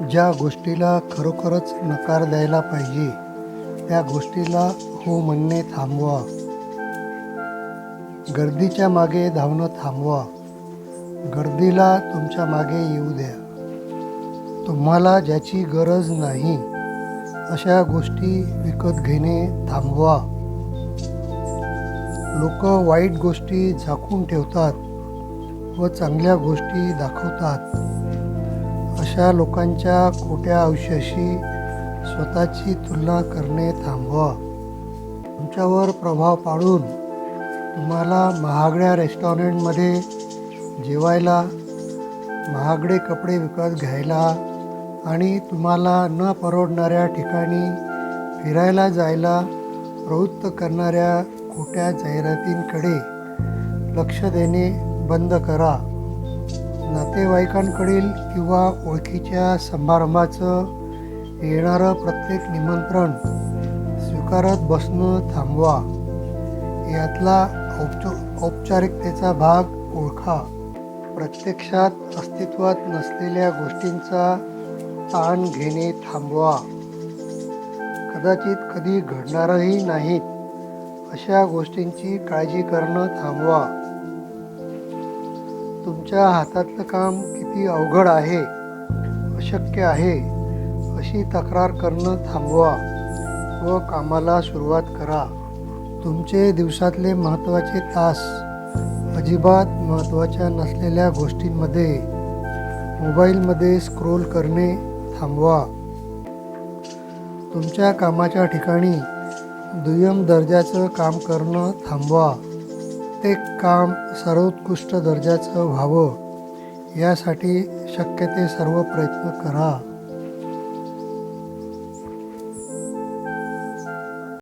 ज्या गोष्टीला खरोखरच नकार द्यायला पाहिजे त्या गोष्टीला हो म्हणणे थांबवा. गर्दीच्या मागे धावणं थांबवा. गर्दीला तुमच्या मागे येऊ द्या. तुम्हाला ज्याची गरज नाही अशा गोष्टी विकत घेणे थांबवा. लोक वाईट गोष्टी झाकून ठेवतात व चांगल्या गोष्टी दाखवतात. अशा लोकांच्या खोट्या आयुष्याशी स्वतःची तुलना करणे थांबवा. तुमच्यावर प्रभाव पाडून तुम्हाला महागड्या रेस्टॉरंटमध्ये जेवायला महागडे कपडे विकत घ्यायला आणि तुम्हाला न परवडणाऱ्या ठिकाणी फिरायला जायला प्रवृत्त करणाऱ्या खोट्या जाहिरातींकडे लक्ष देणे बंद करा. नातेवाईकांकडील किंवा ओळखीच्या समारंभाचं येणारं प्रत्येक निमंत्रण स्वीकारत बसणं थांबवा. यातला औपच औपचारिकतेचा भाग ओळखा. प्रत्यक्षात अस्तित्वात नसलेल्या गोष्टींचा ताण घेणे थांबवा. कदाचित कधी घडणारही नाहीत. अशा गोष्टींची काळजी करणं थांबवा. तुमच्या हातातलं काम किती अवघड आहे अशक्य आहे अशी तक्रार करणं थांबवा व कामाला सुरुवात करा. तुमचे दिवसातले महत्त्वाचे तास अजिबात महत्त्वाच्या नसलेल्या गोष्टींमध्ये मोबाईलमध्ये स्क्रोल करणे थांबवा. तुमच्या कामाच्या ठिकाणी दुय्यम दर्जाचं काम करणं थांबवा. प्रत्येक काम सर्वोत्कृष्ट दर्जाचं व्हावं यासाठी शक्य ते सर्व प्रयत्न करा.